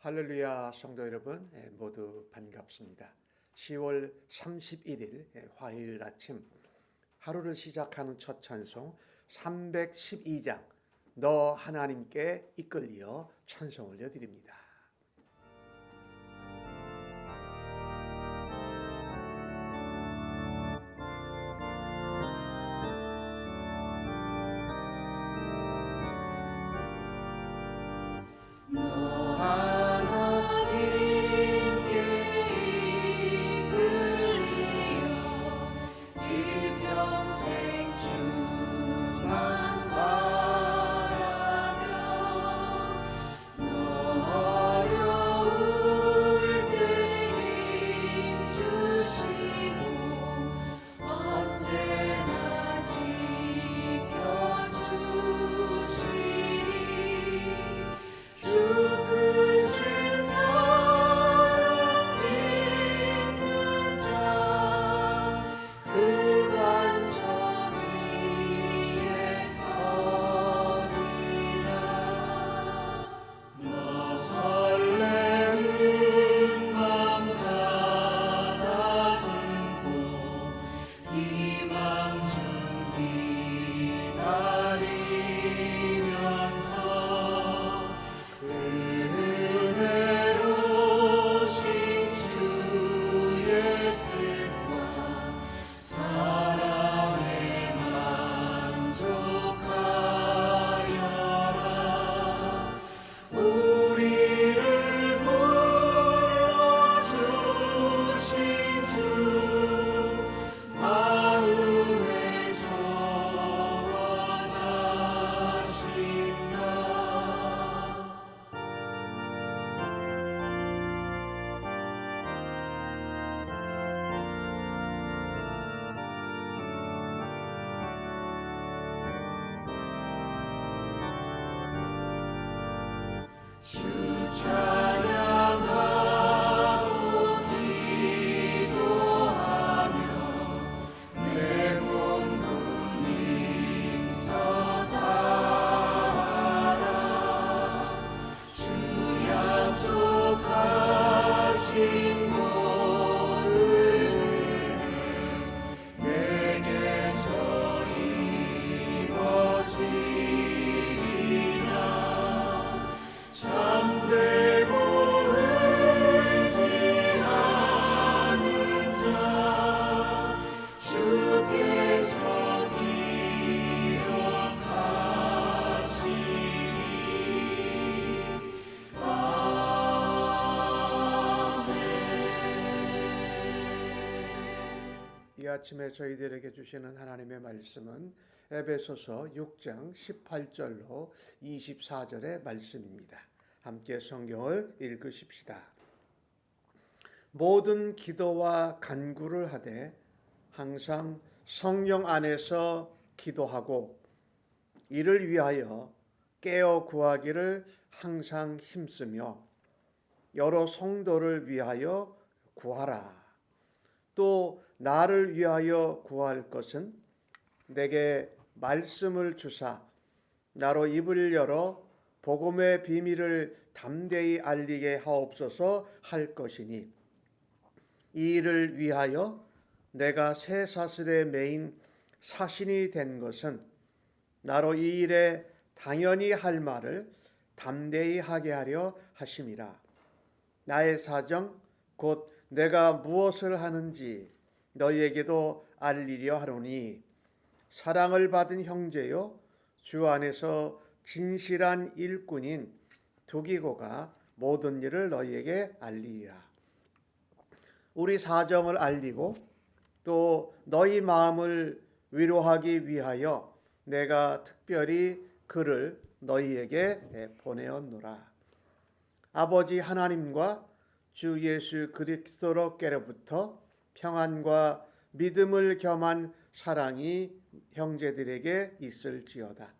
할렐루야 성도 여러분 예, 모두 반갑습니다. 10월 31일 예, 화요일 아침 하루를 시작하는 첫 찬송 312장 너 하나님께 이끌리어 찬송 올려드립니다. 주찬 아침에 저희들에게 주시는 하나님의 말씀은 에베소서 6장 18절로 24절의 말씀입니다. 함께 성경을 읽으십시다. 모든 기도와 간구를 하되 항상 성령 안에서 기도하고 이를 위하여 깨어 구하기를 항상 힘쓰며 여러 성도를 위하여 구하라. 또 나를 위하여 구할 것은 내게 말씀을 주사 나로 입을 열어 복음의 비밀을 담대히 알리게 하옵소서 할 것이니 이 일을 위하여 내가 새 사슬에 매인 사신이 된 것은 나로 이 일에 당연히 할 말을 담대히 하게 하려 하심이라. 나의 사정 곧 내가 무엇을 하는지 너희에게도 알리려 하노니 사랑을 받은 형제요 주 안에서 진실한 일꾼인 두기고가 모든 일을 너희에게 알리리라. 우리 사정을 알리고 또 너희 마음을 위로하기 위하여 내가 특별히 그를 너희에게 보내었노라. 아버지 하나님과 주 예수 그리스도로께로부터 평안과 믿음을 겸한 사랑이 형제들에게 있을지어다.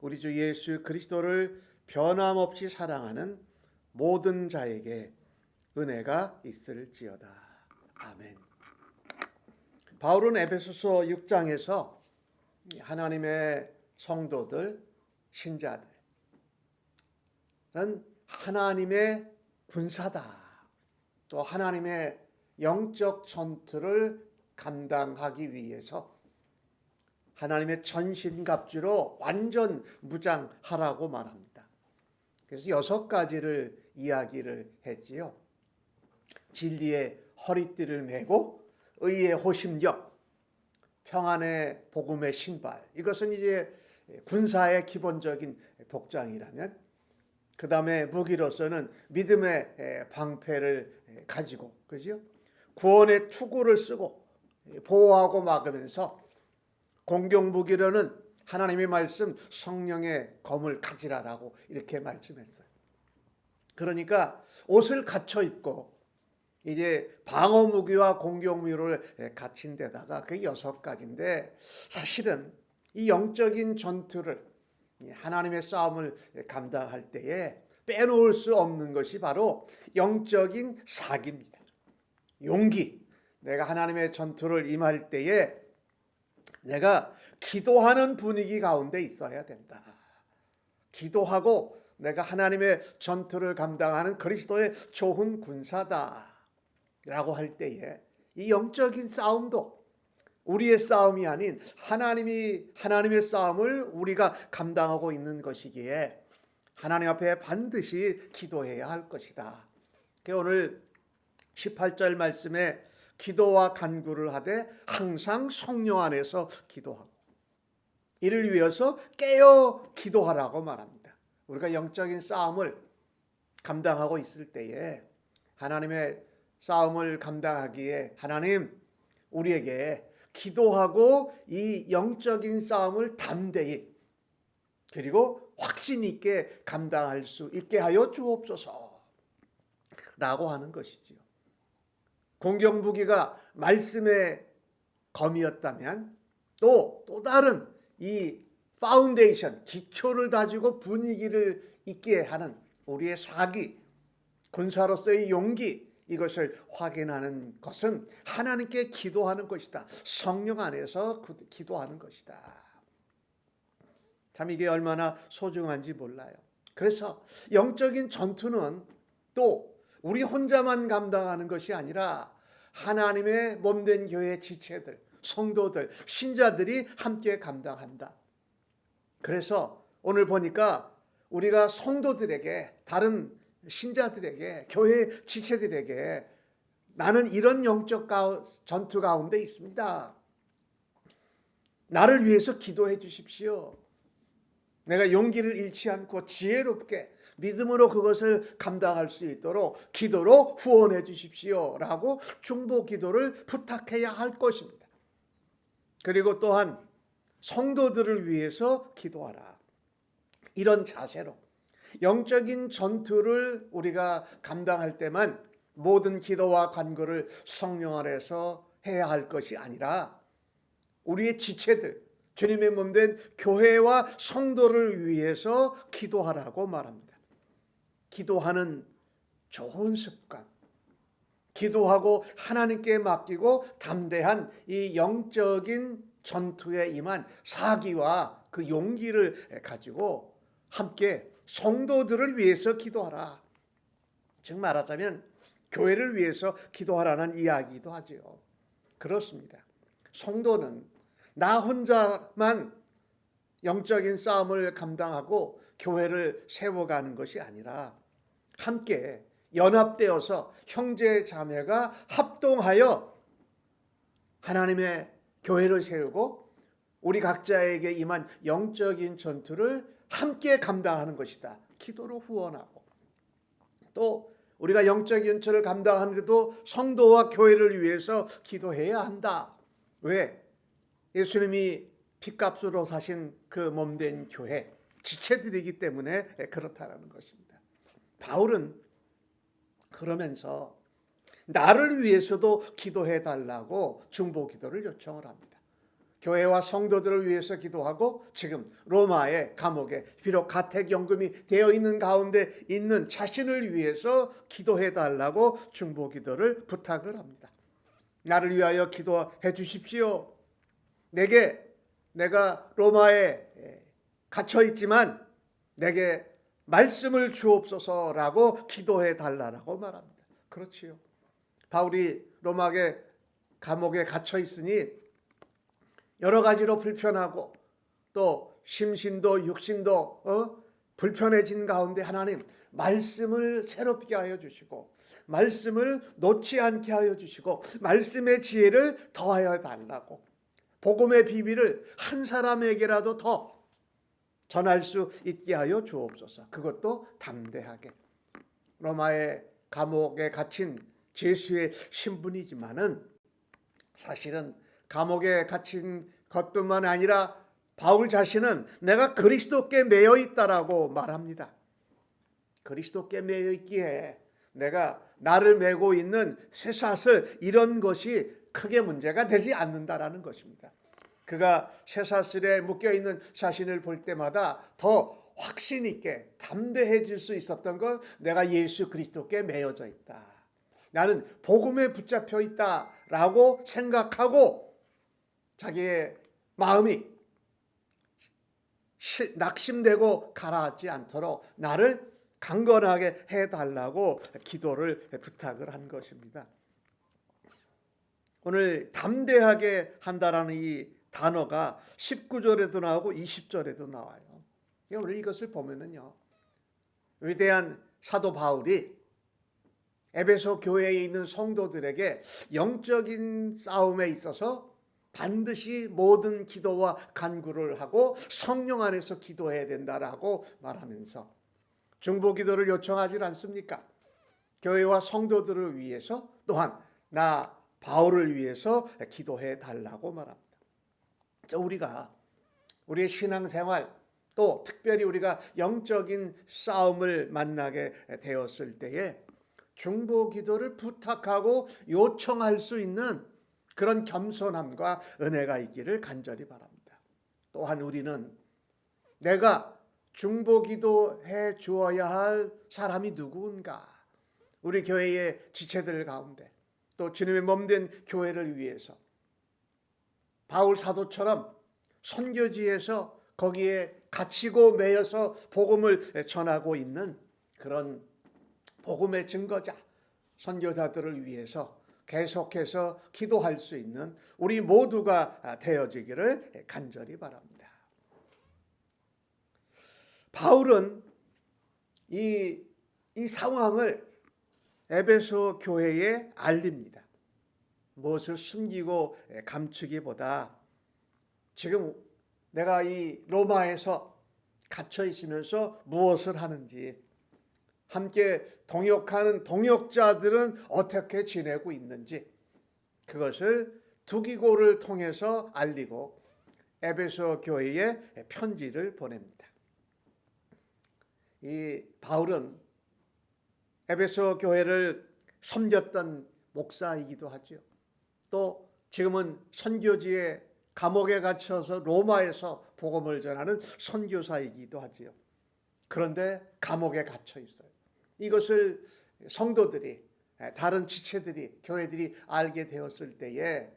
우리 주 예수 그리스도를 변함없이 사랑하는 모든 자에게 은혜가 있을지어다. 아멘. 바울은 에베소서 6장에서 하나님의 성도들, 신자들은 하나님의 군사다. 또 하나님의 영적 전투를 감당하기 위해서 하나님의 전신갑주로 완전 무장하라고 말합니다. 그래서 여섯 가지를 이야기를 했지요. 진리의 허리띠를 메고 의의 호심력, 평안의 복음의 신발. 이것은 이제 군사의 기본적인 복장이라면 그 다음에 무기로서는 믿음의 방패를 가지고 그죠? 구원의 투구를 쓰고 보호하고 막으면서 공격 무기로는 하나님의 말씀 성령의 검을 가지라라고 이렇게 말씀했어요. 그러니까 옷을 갖춰 입고 이제 방어 무기와 공격 무기를 갖춘 데다가 그 여섯 가지인데 사실은 이 영적인 전투를 하나님의 싸움을 감당할 때에 빼놓을 수 없는 것이 바로 영적인 사기입니다. 용기. 내가 하나님의 전투를 임할 때에 내가 기도하는 분위기 가운데 있어야 된다. 기도하고 내가 하나님의 전투를 감당하는 그리스도의 좋은 군사다. 라고 할 때에 이 영적인 싸움도 우리의 싸움이 아닌 하나님이 하나님의 싸움을 우리가 감당하고 있는 것이기에 하나님 앞에 반드시 기도해야 할 것이다. 그 오늘 18절 말씀에 기도와 간구를 하되 항상 성령 안에서 기도하고 이를 위해서 깨어 기도하라고 말합니다. 우리가 영적인 싸움을 감당하고 있을 때에 하나님의 싸움을 감당하기에 하나님 우리에게 기도하고 이 영적인 싸움을 담대히 그리고 확신 있게 감당할 수 있게 하여 주옵소서 라고 하는 것이지요. 공격 무기가 말씀의 검이었다면 또또 다른 이 파운데이션 기초를 다지고 분위기를 있게 하는 우리의 사기 군사로서의 용기 이것을 확인하는 것은 하나님께 기도하는 것이다. 성령 안에서 기도하는 것이다. 참 이게 얼마나 소중한지 몰라요. 그래서 영적인 전투는 또 우리 혼자만 감당하는 것이 아니라 하나님의 몸된 교회 지체들, 성도들, 신자들이 함께 감당한다. 그래서 오늘 보니까 우리가 성도들에게 다른 신자들에게 교회 지체들에게 나는 이런 영적 전투 가운데 있습니다. 나를 위해서 기도해 주십시오. 내가 용기를 잃지 않고 지혜롭게 믿음으로 그것을 감당할 수 있도록 기도로 후원해 주십시오 라고 중보 기도를 부탁해야 할 것입니다. 그리고 또한 성도들을 위해서 기도하라. 이런 자세로 영적인 전투를 우리가 감당할 때만 모든 기도와 간구를 성령 안에서 해야 할 것이 아니라 우리의 지체들, 주님의 몸 된 교회와 성도를 위해서 기도하라고 말합니다. 기도하는 좋은 습관, 기도하고 하나님께 맡기고 담대한 이 영적인 전투에 임한 사기와 그 용기를 가지고 함께 성도들을 위해서 기도하라. 즉 말하자면 교회를 위해서 기도하라는 이야기도 하죠. 그렇습니다. 성도는 나 혼자만 영적인 싸움을 감당하고 교회를 세워가는 것이 아니라 함께 연합되어서 형제 자매가 합동하여 하나님의 교회를 세우고 우리 각자에게 임한 영적인 전투를 함께 감당하는 것이다. 기도로 후원하고 또 우리가 영적 연처를 감당하는데도 성도와 교회를 위해서 기도해야 한다. 왜? 예수님이 핏값으로 사신 그 몸된 교회 지체들이기 때문에 그렇다라는 것입니다. 바울은 그러면서 나를 위해서도 기도해 달라고 중보 기도를 요청을 합니다. 교회와 성도들을 위해서 기도하고 지금 로마의 감옥에 비록 가택연금이 되어 있는 가운데 있는 자신을 위해서 기도해 달라고 중보 기도를 부탁을 합니다. 나를 위하여 기도해 주십시오. 내게 내가 로마에 갇혀 있지만 내게 말씀을 주옵소서라고 기도해 달라라고 말합니다. 그렇지요. 바울이 로마의 감옥에 갇혀 있으니 여러 가지로 불편하고 또 심신도 육신도 어? 불편해진 가운데 하나님 말씀을 새롭게 하여 주시고 말씀을 놓지 않게 하여 주시고 말씀의 지혜를 더하여 달라고 복음의 비밀을 한 사람에게라도 더 전할 수 있게 하여 주옵소서. 그것도 담대하게. 로마의 감옥에 갇힌 제수의 신분이지만은 사실은 감옥에 갇힌 것뿐만 아니라 바울 자신은 내가 그리스도께 매여 있다라고 말합니다. 그리스도께 매여 있기에 내가 나를 메고 있는 쇠사슬 이런 것이 크게 문제가 되지 않는다라는 것입니다. 그가 쇠사슬에 묶여 있는 자신을 볼 때마다 더 확신 있게 담대해질 수 있었던 건 내가 예수 그리스도께 매여져 있다. 나는 복음에 붙잡혀 있다라고 생각하고 자기의 마음이 시- 낙심되고 가라앉지 않도록 나를 강건하게 해달라고 기도를 부탁을 한 것입니다. 오늘 담대하게 한다라는 이 단어가 19절에도 나오고 20절에도 나와요. 오늘 이것을 보면은요. 위대한 사도 바울이 에베소 교회에 있는 성도들에게 영적인 싸움에 있어서 반드시 모든 기도와 간구를 하고 성령 안에서 기도해야 된다라고 말하면서 중보 기도를 요청하지 않습니까? 교회와 성도들을 위해서 또한 나 바울을 위해서 기도해 달라고 말합니다. 저 우리가 우리의 신앙생활 또 특별히 우리가 영적인 싸움을 만나게 되었을 때에 중보 기도를 부탁하고 요청할 수 있는 그런 겸손함과 은혜가 있기를 간절히 바랍니다. 또한 우리는 내가 중보 기도해 주어야 할 사람이 누구인가? 우리 교회의 지체들 가운데 또 주님의 몸된 교회를 위해서 바울 사도처럼 선교지에서 거기에 갇히고 매여서 복음을 전하고 있는 그런 복음의 증거자 선교사들을 위해서 계속해서 기도할 수 있는 우리 모두가 되어지기를 간절히 바랍니다. 바울은 이, 이 상황을 에베소 교회에 알립니다. 무엇을 숨기고 감추기보다 지금 내가 이 로마에서 갇혀 있으면서 무엇을 하는지 함께 동역하는 동역자들은 어떻게 지내고 있는지 그것을 두기고를 통해서 알리고 에베소 교회에 편지를 보냅니다. 이 바울은 에베소 교회를 섬겼던 목사이기도 하죠. 또 지금은 선교지에 감옥에 갇혀서 로마에서 복음을 전하는 선교사이기도 하지요. 그런데 감옥에 갇혀 있어요. 이것을 성도들이 다른 지체들이 교회들이 알게 되었을 때에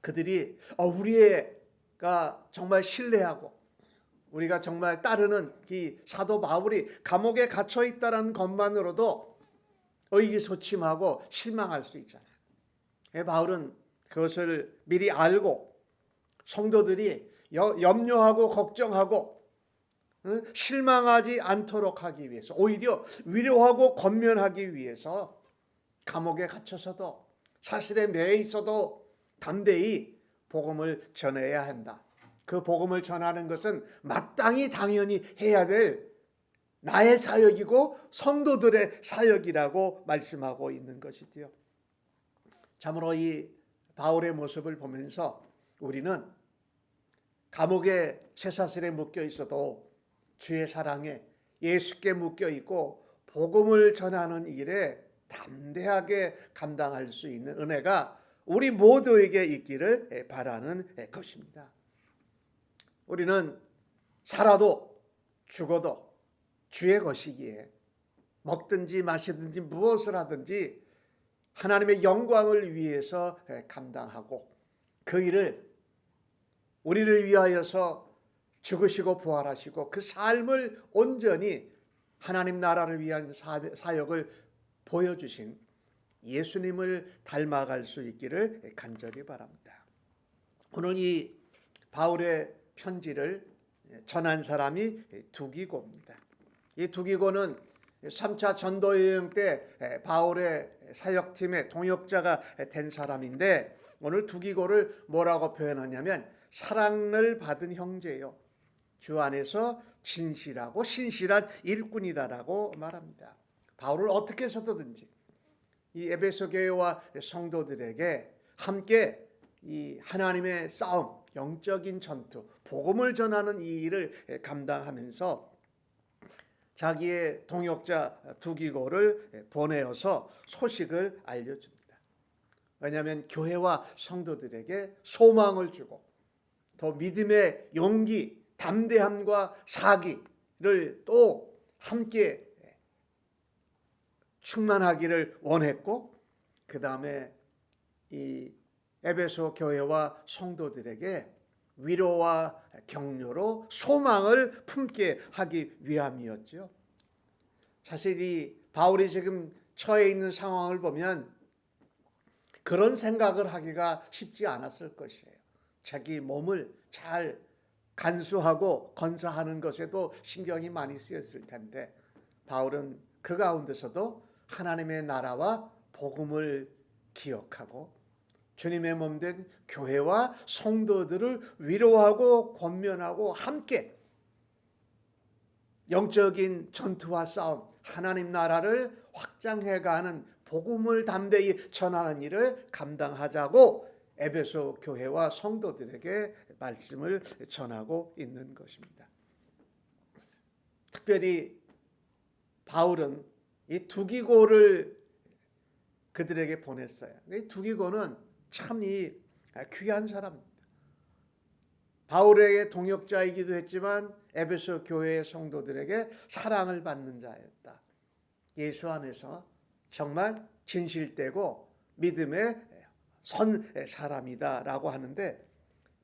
그들이 어, 우리가 정말 신뢰하고 우리가 정말 따르는 이 사도 바울이 감옥에 갇혀 있다는 것만으로도 의기소침하고 실망할 수 있잖아요. 예, 바울은 그것을 미리 알고 성도들이 염려하고 걱정하고 실망하지 않도록 하기 위해서 오히려 위로하고 권면하기 위해서 감옥에 갇혀서도 사실에 매여 있어도 담대히 복음을 전해야 한다. 그 복음을 전하는 것은 마땅히 당연히 해야 될 나의 사역이고 성도들의 사역이라고 말씀하고 있는 것이지요. 참으로 이 바울의 모습을 보면서 우리는 감옥에 쇠사슬에 묶여 있어도 주의 사랑에 예수께 묶여 있고 복음을 전하는 일에 담대하게 감당할 수 있는 은혜가 우리 모두에게 있기를 바라는 것입니다. 우리는 살아도 죽어도 주의 것이기에 먹든지 마시든지 무엇을 하든지 하나님의 영광을 위해서 감당하고 그 일을 우리를 위하여서 죽으시고 부활하시고 그 삶을 온전히 하나님 나라를 위한 사- 사역을 보여주신 예수님을 닮아갈 수 있기를 간절히 바랍니다. 오늘 이 바울의 편지를 전한 사람이 두기고입니다. 이 두기고는 3차 전도 여행 때 바울의 사역팀의 동역자가 된 사람인데 오늘 두기고를 뭐라고 표현하냐면 사랑을 받은 형제요. 주 안에서 진실하고 신실한 일꾼이다라고 말합니다. 바울을 어떻게 해서든지 이 에베소 교회와 성도들에게 함께 이 하나님의 싸움, 영적인 전투, 복음을 전하는 이 일을 감당하면서 자기의 동역자 두기고를 보내어서 소식을 알려줍니다. 왜냐하면 교회와 성도들에게 소망을 주고 더 믿음의 용기, 담대함과 사기를 또 함께 충만하기를 원했고 그 다음에 이 에베소 교회와 성도들에게 위로와 격려로 소망을 품게 하기 위함이었죠. 사실 이 바울이 지금 처해 있는 상황을 보면 그런 생각을 하기가 쉽지 않았을 것이에요. 자기 몸을 잘 간수하고 건사하는 것에도 신경이 많이 쓰였을 텐데 바울은 그 가운데서도 하나님의 나라와 복음을 기억하고 주님의 몸 된 교회와 성도들을 위로하고 권면하고 함께 영적인 전투와 싸움, 하나님 나라를 확장해가는 복음을 담대히 전하는 일을 감당하자고 에베소 교회와 성도들에게 말씀을 전하고 있는 것입니다. 특별히 바울은 이 두기고를 그들에게 보냈어요. 이 두기고는 참 이 귀한 사람입니다. 바울에게 동역자이기도 했지만 에베소 교회의 성도들에게 사랑을 받는 자였다. 예수 안에서 정말 진실되고 믿음의 선 사람이다라고 하는데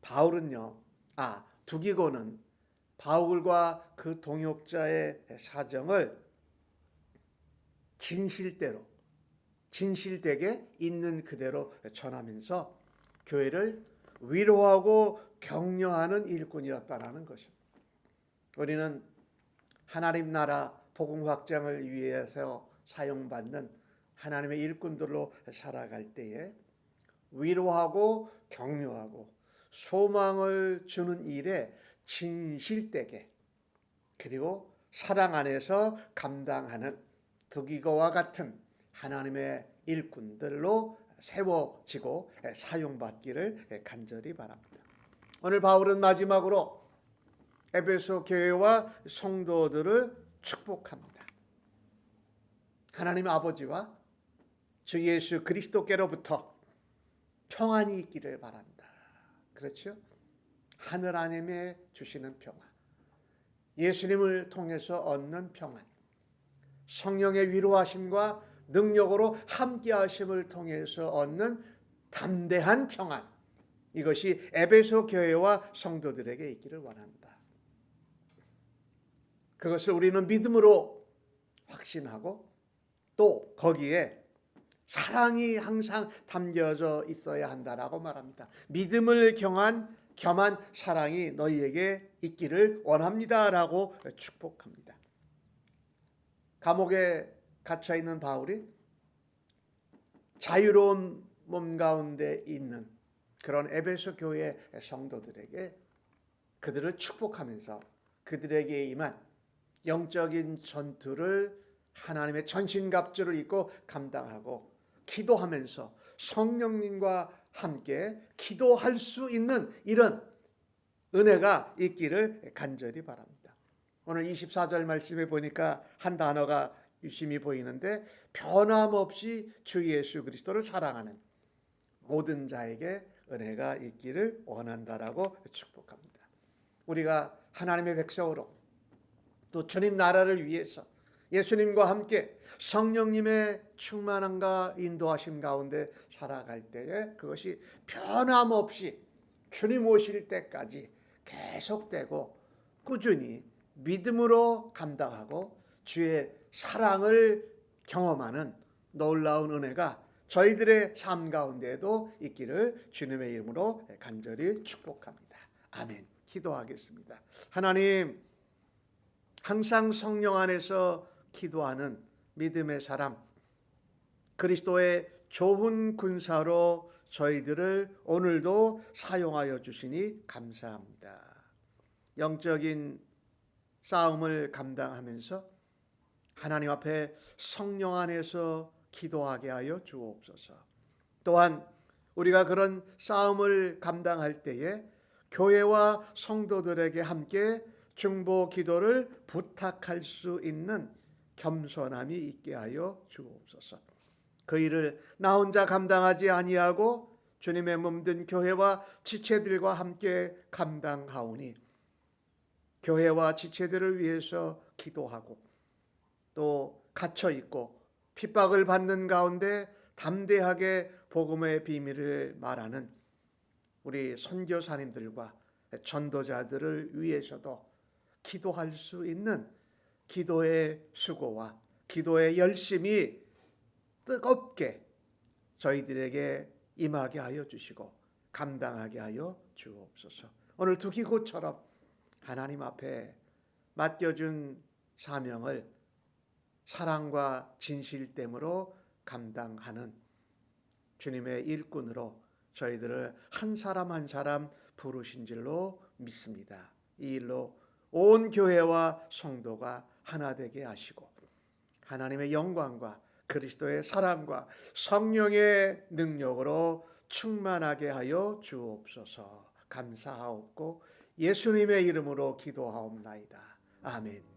바울은요. 아, 두기고는 바울과 그 동역자의 사정을 진실대로 진실되게 있는 그대로 전하면서 교회를 위로하고 격려하는 일꾼이었다라는 것입니다. 우리는 하나님 나라 복음 확장을 위해서 사용받는 하나님의 일꾼들로 살아갈 때에 위로하고 격려하고 소망을 주는 일에 진실되게 그리고 사랑 안에서 감당하는 득이거와 같은 하나님의 일꾼들로 세워지고 사용받기를 간절히 바랍니다. 오늘 바울은 마지막으로 에베소 교회와 성도들을 축복합니다. 하나님 아버지와 주 예수 그리스도께로부터 평안이 있기를 바란다. 그렇죠? 하늘 하나님의 주시는 평안. 예수님을 통해서 얻는 평안. 성령의 위로하심과 능력으로 함께 하심을 통해서 얻는 담대한 평안. 이것이 에베소 교회와 성도들에게 있기를 원한다. 그것을 우리는 믿음으로 확신하고 또 거기에 사랑이 항상 담겨져 있어야 한다라고 말합니다. 믿음을 경한 겸한 사랑이 너희에게 있기를 원합니다라고 축복합니다. 감옥에 갇혀 있는 바울이 자유로운 몸 가운데 있는 그런 에베소 교회 성도들에게 그들을 축복하면서 그들에게 임한 영적인 전투를 하나님의 전신갑주를 입고 감당하고 기도하면서 성령님과 함께 기도할 수 있는 이런 은혜가 있기를 간절히 바랍니다. 오늘 24절 말씀에 보니까 한 단어가 유심히 보이는데 변함없이 주 예수 그리스도를 사랑하는 모든 자에게 은혜가 있기를 원한다라고 축복합니다. 우리가 하나님의 백성으로 또 주님 나라를 위해서 예수님과 함께 성령님의 충만함과 인도하심 가운데 살아갈 때에 그것이 변함없이 주님 오실 때까지 계속되고 꾸준히 믿음으로 감당하고 주의 사랑을 경험하는 놀라운 은혜가 저희들의 삶 가운데에도 있기를 주님의 이름으로 간절히 축복합니다. 아멘. 기도하겠습니다. 하나님, 항상 성령 안에서 기도하는 믿음의 사람, 그리스도의 좋은 군사로 저희들을 오늘도 사용하여 주시니 감사합니다. 영적인 싸움을 감당하면서 하나님 앞에 성령 안에서 기도하게 하여 주옵소서. 또한 우리가 그런 싸움을 감당할 때에 교회와 성도들에게 함께 중보 기도를 부탁할 수 있는 겸손함이 있게 하여 주옵소서. 그 일을 나 혼자 감당하지 아니하고 주님의 몸든 교회와 지체들과 함께 감당하오니 교회와 지체들을 위해서 기도하고 또 갇혀 있고 핍박을 받는 가운데 담대하게 복음의 비밀을 말하는 우리 선교사님들과 전도자들을 위해서도 기도할 수 있는 기도의 수고와 기도의 열심이 뜨겁게 저희들에게 임하게 하여 주시고 감당하게 하여 주옵소서. 오늘 두 기고처럼 하나님 앞에 맡겨준 사명을 사랑과 진실됨으로 감당하는 주님의 일꾼으로 저희들을 한 사람 한 사람 부르신 줄로 믿습니다. 이 일로 온 교회와 성도가 하나 되게 하시고 하나님의 영광과 그리스도의 사랑과 성령의 능력으로 충만하게 하여 주옵소서 감사하옵고 예수님의 이름으로 기도하옵나이다. 아멘.